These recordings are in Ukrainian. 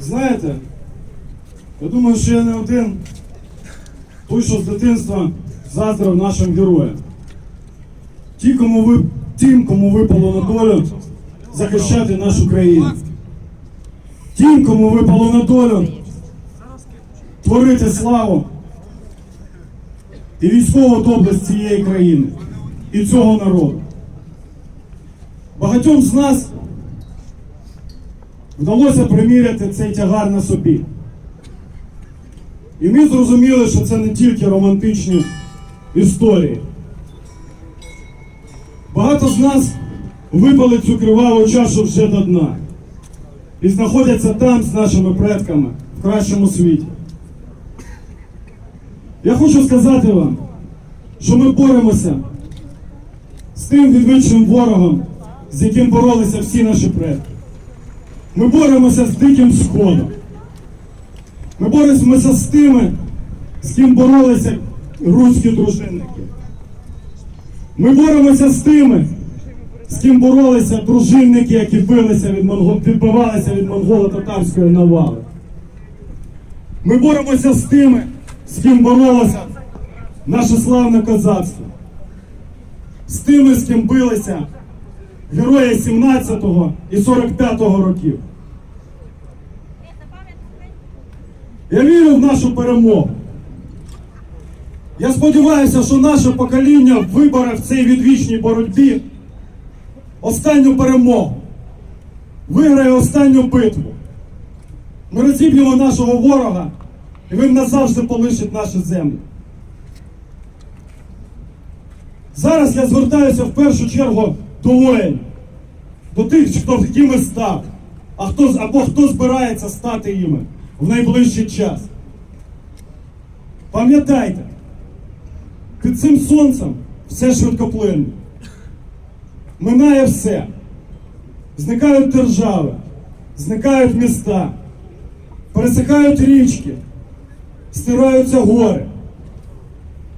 Знаєте, я думаю, що я не один той, що з дитинства заздрив нашим героям. Ті, кому ви, тим, кому випало на долю захищати нашу країну. Тим, кому випало на долю творити славу і військову доблесть цієї країни і цього народу. Багатьом з нас вдалося приміряти цей тягар на собі. І ми зрозуміли, що це не тільки романтичні історії. Багато з нас випали цю криваву чашу вже до дна і знаходяться там з нашими предками в кращому світі. Я хочу сказати вам, що ми боремося з тим відвичним ворогом, з яким боролися всі наші предки. Ми боремося з диким сходом. Ми боремося з тими, з ким боролися руські дружинники. Ми боремося з тими, з ким боролися дружинники, які билися від монгол, відбивалися від монголо-татарської навали. Ми боремося з тими, з ким боролося наше славне козацтво. З тими, з ким билися герої 17-го і 45-го років. Я вірю в нашу перемогу. Я сподіваюся, що наше покоління вибере в цій відвічній боротьбі останню перемогу, виграє останню битву. Ми розіб'ємо нашого ворога, і він назавжди полишить нашу землю. Зараз я звертаюся в першу чергу до воїнів, до тих, хто кими став, а хто, або хто збирається стати іми в найближчий час. Пам'ятайте, під цим сонцем все швидкоплинно. Минає все. Зникають держави, зникають міста, пересихають річки, стираються гори.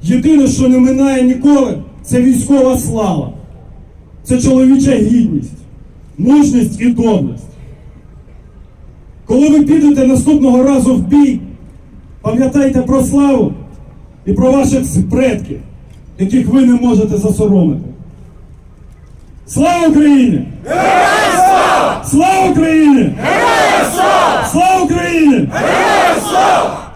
Єдине, що не минає ніколи, це військова слава, це чоловіча гідність, мужність і доблесть. Коли ви підете наступного разу в бій, пам'ятайте про славу і про ваших предків, яких ви не можете засоромити. Слава Україні! Слава Україні! Слава Україні! Героям слава!